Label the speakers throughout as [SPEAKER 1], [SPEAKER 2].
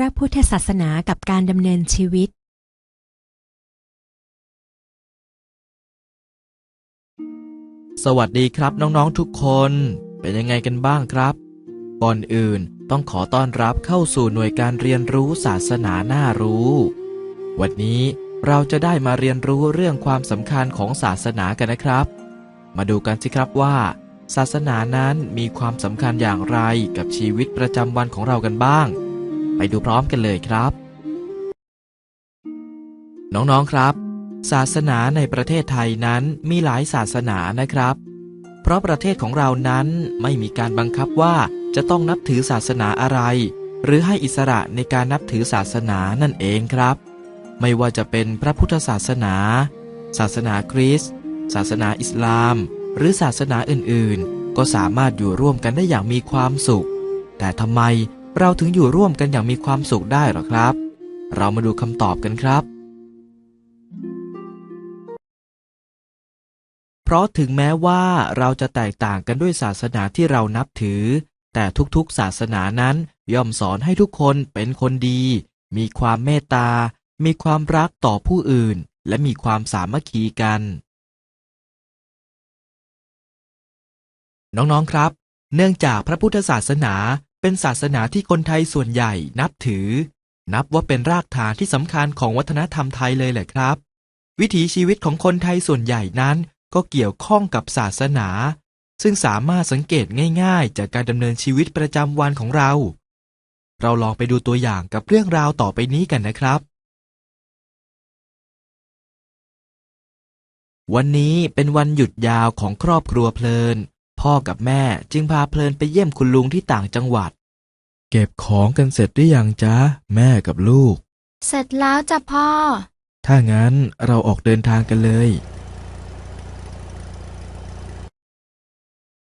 [SPEAKER 1] พระพุทธศาสนากับการดำเนินชีวิต
[SPEAKER 2] สวัสดีครับน้องๆทุกคน เป็นยังไงกันบ้างครับ ก่อนอื่นต้องขอต้อนรับเข้าสู่หน่วยการเรียนรู้ศาสนาน่ารู้ วันนี้เราจะได้มาเรียนรู้เรื่องความสำคัญของศาสนากันนะครับ มาดูกันสิครับว่า ศาสนานั้นมีความสำคัญอย่างไรกับชีวิตประจำวันของเรากันบ้าง ไปดูพร้อมกันเลยครับ น้องๆครับ ศาสนาในประเทศไทยนั้นมีหลายศาสนานะครับ เพราะประเทศของเรานั้นไม่มีการบังคับว่าจะต้องนับถือศาสนาอะไร หรือให้อิสระในการนับถือศาสนานั่นเองครับ ไม่ว่าจะเป็นพระพุทธศาสนา ศาสนาคริสต์ศาสนาอิสลาม หรือศาสนาอื่นๆ ก็สามารถอยู่ร่วมกันได้อย่างมีความสุข แต่ทำไม เราถึงอยู่ร่วมกันอย่างมีความสุขได้หรอครับ เรามาดูคำตอบกันครับ เพราะถึงแม้ว่าเราจะแตกต่างกันด้วยศาสนาที่เรานับถือ แต่ทุกๆศาสนานั้นย่อมสอนให้ทุกคนเป็นคนดี มีความเมตตา มีความรักต่อผู้อื่น และมีความสามัคคีกัน น้องๆครับ เนื่องจากพระพุทธศาสนา เป็นศาสนาที่คนไทยส่วนใหญ่นับถือ นับว่าเป็นรากฐานที่สำคัญของวัฒนธรรมไทยเลยแหละครับ วิถีชีวิตของคนไทยส่วนใหญ่นั้นก็เกี่ยวข้องกับศาสนา ซึ่งสามารถสังเกตง่าย ๆ จากการดำเนินชีวิตประจำวันของเรา เราลองไปดูตัวอย่างกับเรื่องราวต่อไปนี้กันนะครับ วันนี้เป็นวันหยุดยาวของครอบครัวเพลิน พ่อกับแม่จึงพาเพลินไปเยี่ยมคุณลุงที่ต่างจังหวัด เก็บของกันเสร็จหรือยังจ๊ะ แม่กับลูก
[SPEAKER 3] เสร็จแล้วจ้ะพ่อ
[SPEAKER 2] ถ้างั้นเราออกเดินทางกันเลย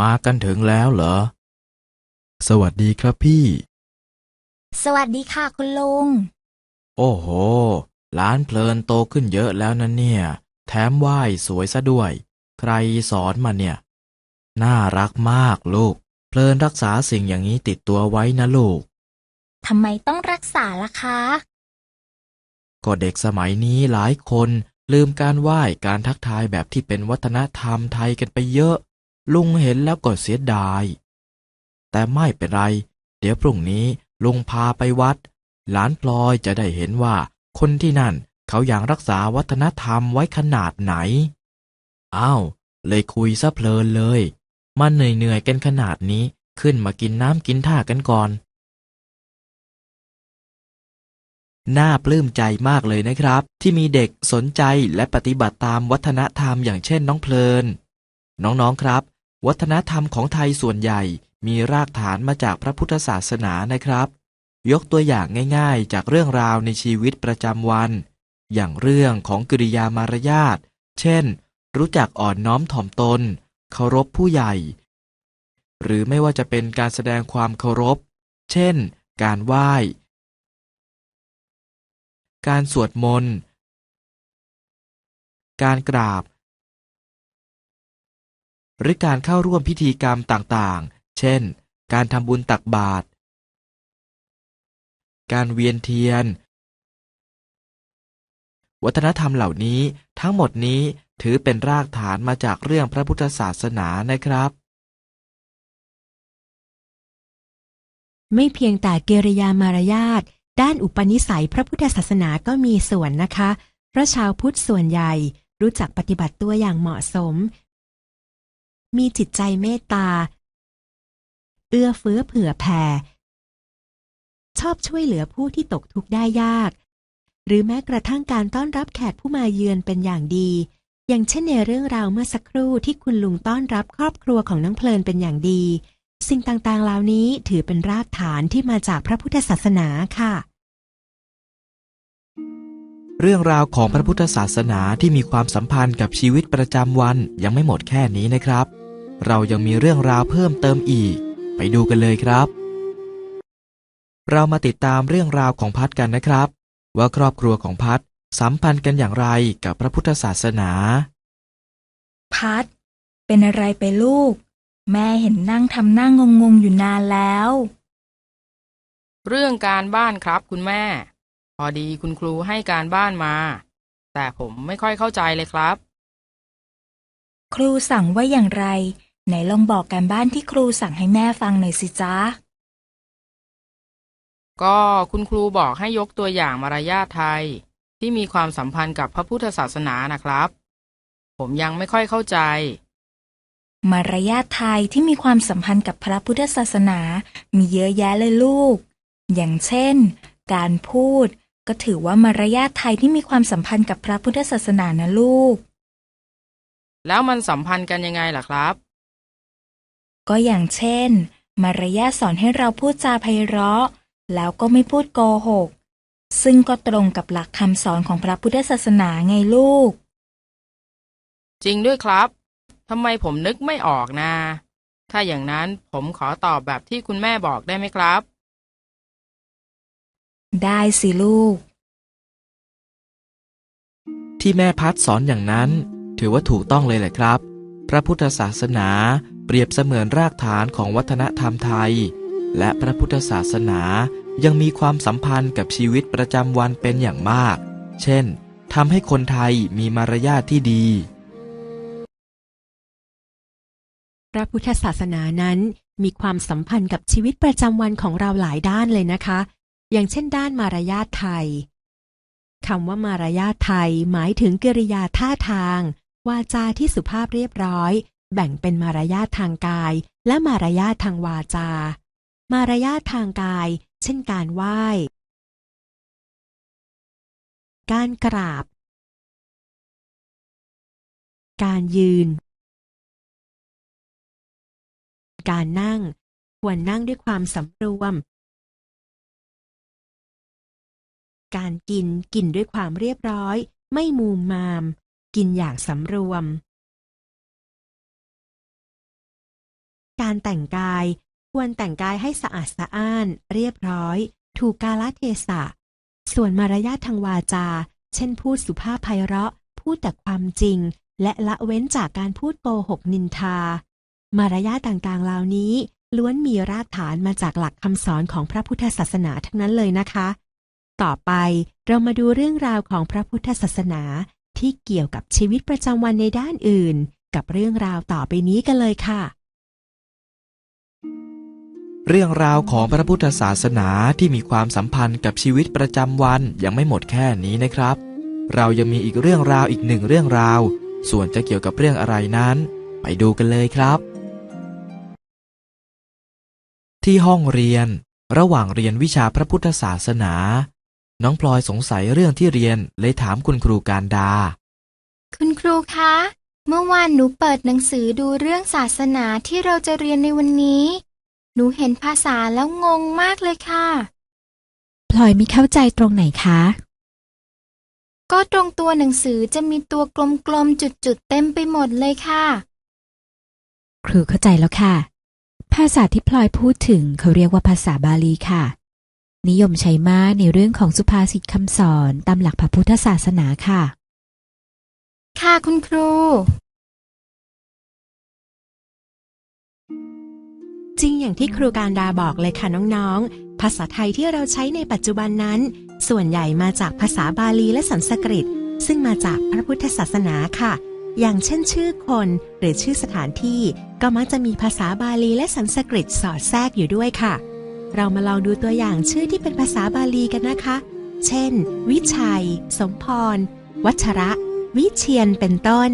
[SPEAKER 2] มากันถึงแล้วเหรอ สวัสดีครับพี่
[SPEAKER 3] สวัสดีค่ะคุณลุง
[SPEAKER 2] โอ้โหหลานเพลินโตขึ้นเยอะแล้วนะเนี่ย แถมไหว้สวยซะด้วย ใครสอนมาเนี่ย น่ารักมากลูก เพลินรักษาสิ่งอย่างนี้ติดตัวไว้นะลูก
[SPEAKER 3] ทำไมต้องรักษาล่ะคะ
[SPEAKER 2] ก็เด็กสมัยนี้หลายคนลืมการไหว้การทักทายแบบที่เป็นวัฒนธรรมไทยกันไปเยอะ ลุงเห็นแล้วก็เสียดาย แต่ไม่เป็นไร เดี๋ยวพรุ่งนี้ลุงพาไปวัด หลานพลอยจะได้เห็นว่า คนที่นั่นเขาอย่างรักษาวัฒนธรรมไว้ขนาดไหน อ้าว เลยคุยซะเพลินเลย มาเหนื่อยๆกันขนาดนี้ ขึ้นมากินน้ำกินท่ากันก่อน น่าปลื้มใจมากเลยนะครับ ที่มีเด็กสนใจและปฏิบัติตามวัฒนธรรมอย่างเช่นน้องเพลิน น้องๆครับ วัฒนธรรมของไทยส่วนใหญ่มีรากฐานมาจากพระพุทธศาสนานะครับ ยกตัวอย่างง่ายๆ จากเรื่องราวในชีวิตประจำวัน อย่างเรื่องของกิริยามารยาท เช่น รู้จักอ่อนน้อมถ่อมตน เคารพผู้ใหญ่ หรือไม่ว่าจะเป็นการแสดงความเคารพ เช่น การไหว้ การสวดมนต์ การกราบ หรือการเข้าร่วมพิธีกรรมต่างๆ เช่น การทำบุญตักบาตร การเวียนเทียน วัฒนธรรมเหล่านี้ทั้งหมดนี้ ถือเป็นรากฐานมาจากเรื่องพระพุทธศาสนานะครับ
[SPEAKER 1] ไม่เพียงแต่กิริยามารยาทด้านอุปนิสัยพระพุทธศาสนาก็มีส่วนนะคะเพราะชาวพุทธส่วนใหญ่รู้จักปฏิบัติตัวอย่างเหมาะสม มีจิตใจเมตตา เอื้อเฟื้อเผื่อแผ่ ชอบช่วยเหลือผู้ที่ตกทุกข์ได้ยาก หรือแม้กระทั่งการต้อนรับแขกผู้มาเยือนเป็นอย่างดี อย่างเช่นในเรื่องราวเมื่อสักครู่ที่คุณลุงต้อนรับครอบครัวของน้องเพลินเป็นอย่างดี สิ่งต่างๆเหล่านี้ถือเป็นรากฐานที่มาจากพระพุทธศาสนาค่ะ
[SPEAKER 2] เรื่องราวของพระพุทธศาสนาที่มีความสัมพันธ์กับชีวิตประจำวันยังไม่หมดแค่นี้นะครับ เรายังมีเรื่องราวเพิ่มเติมอีก ไปดูกันเลยครับ เรามาติดตามเรื่องราวของพัดกันนะครับ ว่าครอบครัวของพัด สัมพันธ์กันอย่างไรกับพระพุทธศาสนา
[SPEAKER 3] พัด เป็นอะไรไปลูก แม่เห็นนั่งทำหน้างงงๆอยู่นานแล้ว
[SPEAKER 4] เรื่องการบ้านครับคุณแม่ พอดีคุณครูให้การบ้านมา แต่ผมไม่ค่อยเข้าใจเลยครับ
[SPEAKER 3] ครูสั่งว่าอย่างไร ไหนลองบอกการบ้านที่ครูสั่งให้แม่ฟังหน่อยสิจ๊ะ
[SPEAKER 4] ก็คุณครูบอกให้ยกตัวอย่างมารยาทไทย ที่มีความสัมพันธ์กับพระพุทธศาสนานะครับ ผมยังไม่ค่อยเข้าใจ
[SPEAKER 3] มารยาทไทยที่มีความสัมพันธ์กับพระพุทธศาสนา มีเยอะแยะเลยลูก อย่างเช่น การพูด ก็ถือว่ามารยาทไทยที่มีความสัมพันธ์กับพระพุทธศาสนานะลูก
[SPEAKER 4] แล้วมันสัมพันธ์กันยังไงล่ะครับ
[SPEAKER 3] ก็อย่างเช่น มารยาทสอนให้เราพูดจาไพเราะ แล้วก็ไม่พูดโกหก ซึ่งก็ตรงกับหลักคำสอนของพระพุทธศาสนาไงลูก
[SPEAKER 4] จริงด้วยครับ ทำไมผมนึกไม่ออกนะ ถ้าอย่างนั้นผมขอตอบแบบที่คุณแม่บอกได้ไหมครับ
[SPEAKER 3] ได้สิลูก
[SPEAKER 2] ที่แม่พัดสอนอย่างนั้น ถือว่าถูกต้องเลยแหละครับ พระพุทธศาสนาเปรียบเสมือนรากฐานของวัฒนธรรมไทย และพระพุทธศาสนา ยังมีความสัมพันธ์กับชีวิตประจำวันเป็นอย่างมาก เช่นทำให้คนไทยมีมารยาทที่ดี
[SPEAKER 1] พระพุทธศาสนานั้นมีความสัมพันธ์กับชีวิตประจำวันของเราหลายด้านเลยนะคะ อย่างเช่น ด้านมารยาทไทยคำว่ามารยาทไทยหมายถึงกิริยาท่าทาง วาจาที่สุภาพเรียบร้อย แบ่งเป็นมารยาททางกาย และมารยาททางวาจา มารยาททางกาย เช่นการไหว้ การกราบ การยืน การนั่ง ควรนั่งด้วยความสำรวม การกินกินด้วยความเรียบร้อย ไม่มูมมาม กินอย่างสำรวม การแต่งกาย ควรแต่งกายให้สะอาดสะอ้าน เรียบร้อย ถูกกาลเทศะ ส่วนมารยาททางวาจา เช่นพูดสุภาพไพเราะ พูดแต่ความจริง และละเว้นจากการพูดโกหกนินทา มารยาทต่างๆเหล่านี้ล้วนมีรากฐานมาจากหลักคำสอนของพระพุทธศาสนาทั้งนั้นเลยนะคะ ต่อไปเรามาดูเรื่องราวของพระพุทธศาสนาที่เกี่ยวกับชีวิตประจำวันในด้านอื่น กับเรื่องราวต่อไปนี้กันเลยค่ะ
[SPEAKER 2] เรื่องราวของพระพุทธศาสนาที่มีความสัมพันธ์กับชีวิตประจำวันยังไม่หมดแค่นี้นะครับ เรายังมีอีกเรื่องราวอีกหนึ่งเรื่องราว ส่วนจะเกี่ยวกับเรื่องอะไรนั้น ไปดูกันเลยครับ ที่ห้องเรียน ระหว่างเรียนวิชาพระพุทธศาสนา น้องพลอยสงสัยเรื่องที่เรียนเลยถามคุณครูการดา
[SPEAKER 5] คุณครูคะ เมื่อวานหนูเปิดหนังสือดูเรื่องศาสนาที่เราจะเรียนในวันนี้ หนูเห็นภาษาแล้วงงมากเลยค่ะ
[SPEAKER 6] พลอยไม่เข้าใจตรงไหนคะ
[SPEAKER 5] ก็ตรงตัวหนังสือจะมีตัวกลมๆจุดๆเต็มไปหมดเลยค่ะ
[SPEAKER 6] ครูเข้าใจแล้วค่ะ ภาษาที่พลอยพูดถึงเขาเรียกว่าภาษาบาลีค่ะ นิยมใช้มากในเรื่องของสุภาษิตคำสอนตามหลักพระพุทธศาสนาค่ะ
[SPEAKER 5] ค่ะคุณครู
[SPEAKER 1] จริงอย่างที่ครูการดาบอกเลยค่ะน้องๆ ภาษาไทยที่เราใช้ในปัจจุบันนั้น ส่วนใหญ่มาจากภาษาบาลีและสันสกฤต ซึ่งมาจากพระพุทธศาสนาค่ะ อย่างเช่นชื่อคนหรือชื่อสถานที่ ก็มักจะมีภาษาบาลีและสันสกฤตสอดแทรกอยู่ด้วยค่ะ เรามาลองดูตัวอย่างชื่อที่เป็นภาษาบาลีกันนะคะ เช่น วิชัย สมพร วัชระ วิเชียนเป็นต้น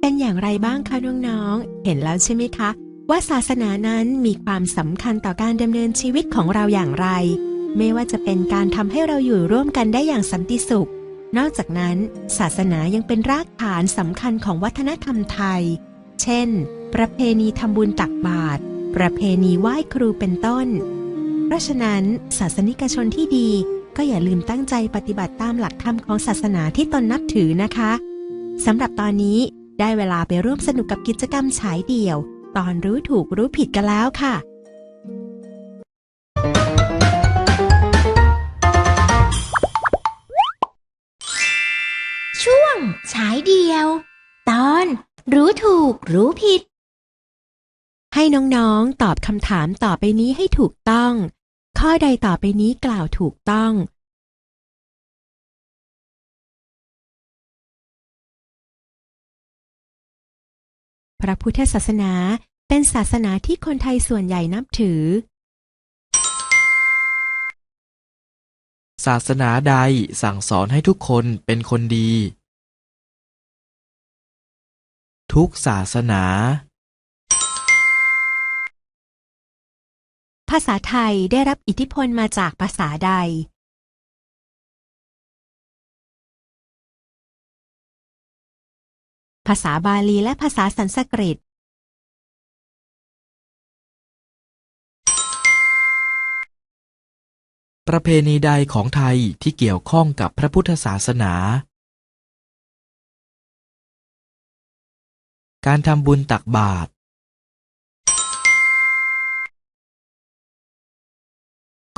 [SPEAKER 1] เป็นอย่างไรบ้างคะน้องๆ เห็นแล้วใช่ไหมคะ ว่าศาสนานั้นมีความสำคัญต่อการดำเนินชีวิตของเราอย่างไร ไม่ว่าจะเป็นการทำให้เราอยู่ร่วมกันได้อย่างสันติสุข นอกจากนั้น ศาสนายังเป็นรากฐานสำคัญของวัฒนธรรมไทย เช่น ประเพณีทำบุญตักบาตรประเพณีไหว้ครูเป็นต้น เพราะฉะนั้น ศาสนิกชนที่ดีก็อย่าลืมตั้งใจปฏิบัติตามหลักธรรมของศาสนาที่ตนนับถือนะคะสำหรับตอนนี้ ได้เวลาไปร่วมสนุกกับกิจกรรมฉายเดี่ยว ตอนรู้ถูกรู้ผิดกันแล้วค่ะ
[SPEAKER 7] ช่วงฉายเดียว ตอนรู้ถูกรู้ผิด
[SPEAKER 1] ให้น้องๆ ตอบคำถามต่อไปนี้ให้ถูกต้อง ข้อใดต่อไปนี้กล่าวถูกต้อง พระพุทธศาสนาเป็นศาสนาที่คนไทยส่วนใหญ่นับถือ
[SPEAKER 2] ศาสนาใดสั่งสอนให้ทุกคนเป็นคนดี ทุกศาสนา
[SPEAKER 1] ภาษาไทยได้รับอิทธิพลมาจากภาษาใด ภาษาบาลีและภาษาสันสกฤต
[SPEAKER 2] ประเพณีใดของไทยที่เกี่ยวข้องกับพระพุทธศาสนา การทำบุญตักบาตร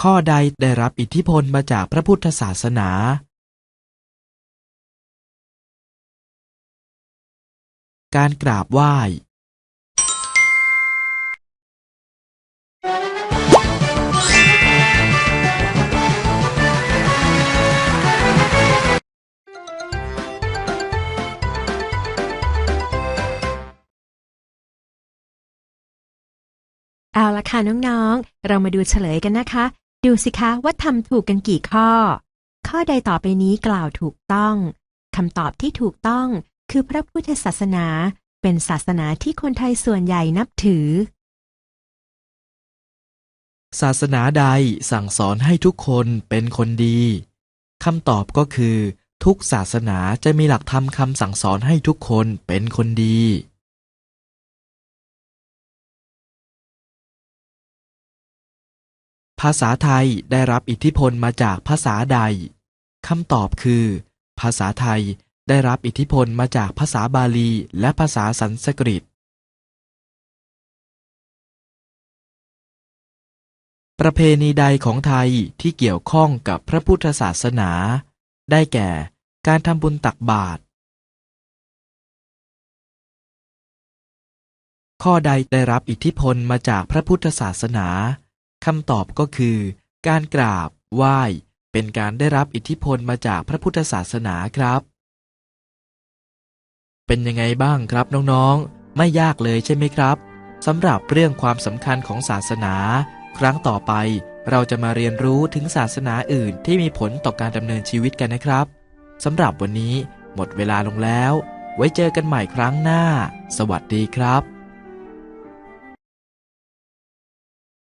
[SPEAKER 2] ข้อใดได้รับอิทธิพลมาจากพระพุทธศาสนา การกราบไหว้
[SPEAKER 1] เอาละค่ะน้องๆ เรามาดูเฉลยกันนะคะ ดูสิคะว่าทำถูกกันกี่ข้อ ข้อใดต่อไปนี้กล่าวถูกต้อง คำตอบที่ถูกต้อง คือพระพุทธศาสนาเป็นศาสนาที่คนไทยส่วนใหญ่นับถือ
[SPEAKER 2] ศาสนาใดสั่งสอนให้ทุกคนเป็นคนดีคำตอบก็คือ ทุกศาสนาจะมีหลักธรรมคำสั่งสอนให้ทุกคนเป็นคนดี ภาษาไทยได้รับอิทธิพลมาจากภาษาใดคำตอบคือ ภาษาไทย ได้รับอิทธิพลมาจากภาษาบาลีและภาษาสันสกฤต ประเพณีใดของไทยที่เกี่ยวข้องกับพระพุทธศาสนา ได้แก่การทำบุญตักบาตร ข้อใดได้รับอิทธิพลมาจากพระพุทธศาสนา คำตอบก็คือการกราบ ไหว้ เป็นการได้รับอิทธิพลมาจากพระพุทธศาสนาครับ เป็นยังไงบ้างครับน้องๆ ไม่ยากเลยใช่ไหมครับสำหรับเรื่องความสำคัญของศาสนา ครั้งต่อไปเราจะมาเรียนรู้ถึงศาสนาอื่นที่มีผลต่อการดำเนินชีวิตกันนะครับสำหรับวันนี้หมดเวลาลงแล้ว ไว้เจอกันใหม่ครั้งหน้า สวัสดีครับ